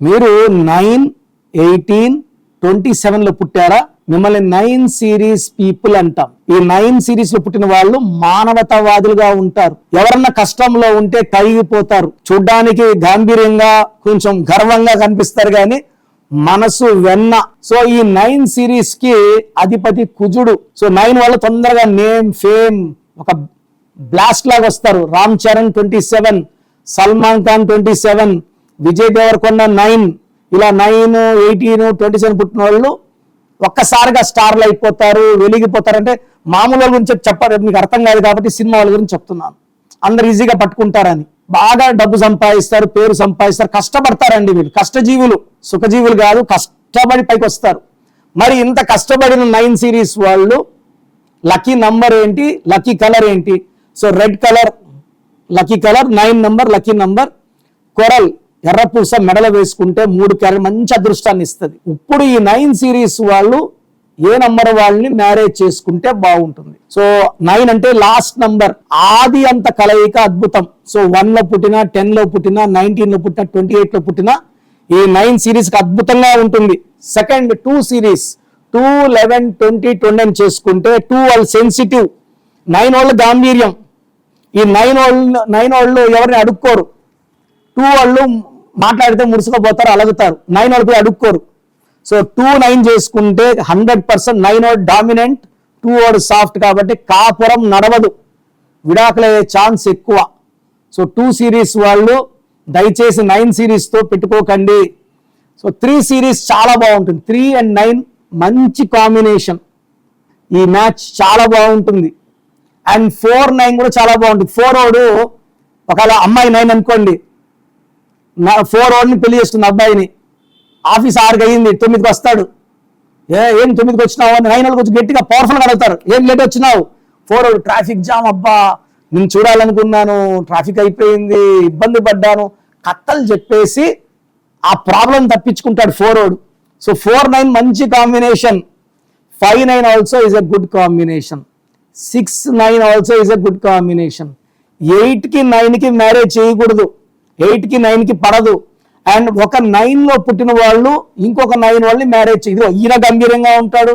మీరు nine eighteen twenty సెవెన్లో పుట్టారా? మిమ్మల్ని నైన్ సిరీస్ పీపుల్ అంటాం. ఈ నైన్ సిరీస్లో పుట్టిన వాళ్ళు మానవతావాదులుగా ఉంటారు. ఎవరన్నా కష్టంలో ఉంటే కరిగిపోతారు. చూడ్డానికి గాంభీర్యంగా కొంచెం గర్వంగా కనిపిస్తారు కానీ మనసు వెన్న. సో ఈ నైన్ సిరీస్కి అధిపతి కుజుడు. సో నైన్ వాళ్ళు తొందరగా నేమ్ ఫేమ్ ఒక బ్లాస్ట్ లాగా వస్తారు. Ram Charan twenty seven Salman Khan twenty seven Vijay Devarakonda nine ఇలా నైన్ ఎయిటీన్ ట్వంటీ సెవెన్ పుట్టిన వాళ్ళు ఒక్కసారిగా స్టార్లు అయిపోతారు వెలిగిపోతారంటే మామూలు వాళ్ళ గురించి చెప్పారు మీకు అర్థం కాదు కాబట్టి సినిమా వాళ్ళ గురించి చెప్తున్నాను. అందరు ఈజీగా పట్టుకుంటారని. బాగా డబ్బు సంపాదిస్తారు పేరు సంపాదిస్తారు కష్టపడతారండి వీళ్ళు. కష్టజీవులు సుఖజీవులు కాదు కష్టపడి పైకి వస్తారు మరి ఇంత కష్టపడిన నైన్ సిరీస్ వాళ్ళు లక్కీ నంబర్ ఏంటి లక్కీ కలర్ ఏంటి? So red colour lucky colour nine number lucky number coral. ఎర్రపూస మెడలో వేసుకుంటే మూడు క్యారెట్ మంచి అదృష్టాన్ని ఇస్తుంది. ఇప్పుడు ఈ నైన్ సిరీస్ వాళ్ళు ఏ నంబర్ వాళ్ళని మ్యారేజ్ చేసుకుంటే బాగుంటుంది. సో నైన్ అంటే లాస్ట్ నంబర్. ఆది అంత కలయిక అద్భుతం. సో వన్లో పుట్టిన టెన్లో పుట్టిన నైన్టీన్లో పుట్టిన ట్వంటీ ఎయిట్లో పుట్టిన ఈ నైన్ సిరీస్కి అద్భుతంగా ఉంటుంది. Second two series. Two eleven twenty twenty చేసుకుంటే టూ వాళ్ళు సెన్సిటివ్. నైన్ వాళ్ళు గాంభీర్యం. ఈ నైన్ వాళ్ళు నైన్ వాళ్ళు ఎవరిని అడుక్కోరు. టూ వాళ్ళు మాట్లాడితే ముడుచుకోపోతారు అలగుతారు. నైన్ వాళ్ళు పోయి అడుక్కోరు. సో టూ నైన్ చేసుకుంటే హండ్రెడ్ పర్సెంట్ నైన్ వాడు డామినెంట్ టూ వాడు సాఫ్ట్ కాబట్టి కాపురం నడవదు. విడాకులయ్యే ఛాన్స్ ఎక్కువ. సో టూ సిరీస్ వాళ్ళు దయచేసి నైన్ సిరీస్తో పెట్టుకోకండి. సో త్రీ సిరీస్ చాలా బాగుంటుంది. త్రీ అండ్ నైన్ మంచి కాంబినేషన్. ఈ మ్యాచ్ చాలా బాగుంటుంది. అండ్ ఫోర్ నైన్ కూడా చాలా బాగుంటుంది. ఫోర్ ఓడు ఒకవేళ అమ్మాయి నైన్ అనుకోండి ఫోర్ ఓడ్ని పెళ్ళి చేస్తుంది అబ్బాయిని. ఆఫీస్ ఆరుకి అయ్యింది తొమ్మిదికి వస్తాడు. ఏ ఏం తొమ్మిదికి వచ్చినావు? అని నైన్ కొంచెం గట్టిగా పవర్ఫుల్గా అడుగుతారు. ఏం లేట్ వచ్చినావు? ఫోర్ ఓడ్ ట్రాఫిక్ జామ్ అబ్బా. నేను చూడాలనుకున్నాను. ట్రాఫిక్ అయిపోయింది. ఇబ్బంది పడ్డాను. కత్తలు చెప్పేసి ఆ problem తప్పించుకుంటాడు four odd so four nine మంచి combination five nine also is a good combination six nine also is a good combination ఎయిట్కి నైన్కి మ్యారేజ్ చేయకూడదు. ఎయిట్కి నైన్కి పడదు. అండ్ ఒక నైన్లో పుట్టిన వాళ్ళు ఇంకొక నైన్ వాళ్ళని మ్యారేజ్ చేయదు ఈయన గంభీరంగా ఉంటాడు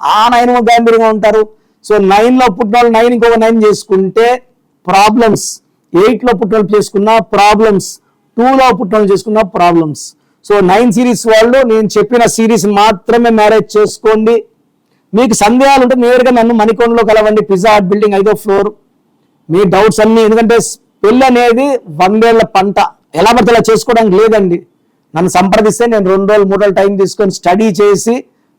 ఆ నైన్ గంభీరంగా ఉంటారు. సో నైన్లో పుట్టిన వాళ్ళు నైన్ ఇంకొక నైన్ చేసుకుంటే ప్రాబ్లమ్స్. ఎయిట్లో పుట్టిన వాళ్ళు చేసుకున్న ప్రాబ్లమ్స్. టూలో పుట్టిన వాళ్ళు చేసుకున్న ప్రాబ్లమ్స్. సో నైన్ సిరీస్ వాళ్ళు నేను చెప్పిన సిరీస్ మాత్రమే మ్యారేజ్ చేసుకోండి. మీకు సందేహాలు ఉంటే నేరుగా నన్ను మణికొండలో కలవండి. పిజ్జా హట్ బిల్డింగ్ ఐదో ఫ్లోర్. మీ డౌట్స్ అన్ని ఎందుకంటే పెళ్ళి అనేది వందేళ్ళ పంట. ఎలా పడితే చేసుకోవడానికి లేదండి. నన్ను సంప్రదిస్తే నేను రెండు రోజులు మూడు రోజులు టైం తీసుకొని స్టడీ చేసి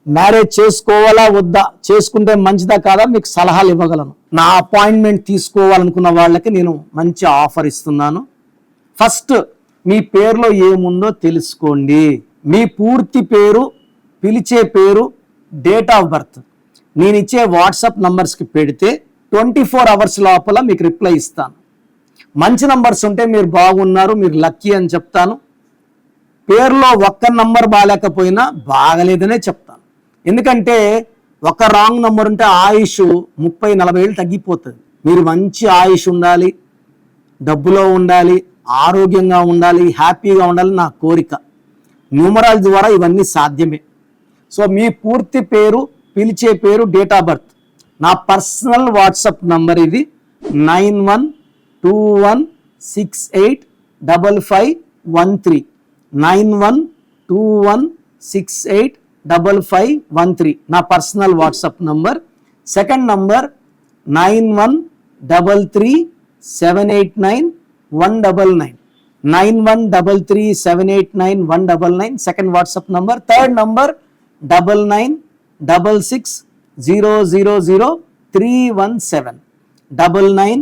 మ్యారేజ్ చేసుకోవాలా వద్దా చేసుకుంటే మంచిదా కాదా మీకు సలహాలు ఇవ్వగలను. నా అపాయింట్మెంట్ తీసుకోవాలనుకున్న వాళ్ళకి నేను మంచి ఆఫర్ ఇస్తున్నాను. ఫస్ట్ మీ పేరులో ఏముందో తెలుసుకోండి. మీ పూర్తి పేరు పిలిచే పేరు డేట్ ఆఫ్ బర్త్. నేను ఇచ్చే వాట్సాప్ నంబర్స్కి పెడితే ట్వంటీ ఫోర్ అవర్స్ లోపల మీకు రిప్లై ఇస్తాను. మంచి నంబర్స్ ఉంటే మీరు బాగున్నారు మీరు లక్కీ అని చెప్తాను. పేరులో ఒక్క నంబర్ బాగాలేకపోయినా బాగలేదనే చెప్తాను. ఎందుకంటే ఒక రాంగ్ నంబర్ ఉంటే ఆయుష్ ముప్పై నలభై ఏళ్ళు తగ్గిపోతుంది. మీరు మంచి ఆయుష్ ఉండాలి డబ్బులో ఉండాలి ఆరోగ్యంగా ఉండాలి హ్యాపీగా ఉండాలి నా కోరిక. న్యూమరాల్ ద్వారా ఇవన్నీ సాధ్యమే. సో మీ పూర్తి పేరు పిలిచే పేరు డేట్ ఆఫ్ బర్త్ నా పర్సనల్ వాట్సాప్ నంబర్ ఇది nine one two one six eight double five one three nine one two one six eight double five one three నా personal WhatsApp number second number nine one double three seven eight nine one double nine nine one double three seven eight nine one double nine second WhatsApp number third number double nine double six zero zero zero three one seven double nine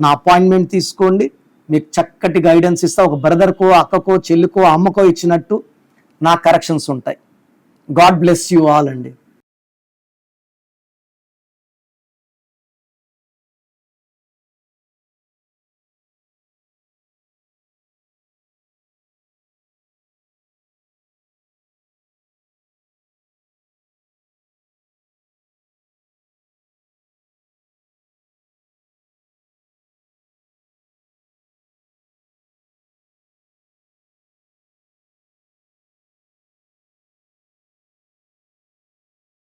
నా appointment తీసుకోండి. మీకు చక్కటి guidance ఇస్తా. ఒక బ్రదర్కో అక్కకో చెల్లికో అమ్మకో ఇచ్చినట్టు నా corrections ఉంటాయి. God bless you all అండి.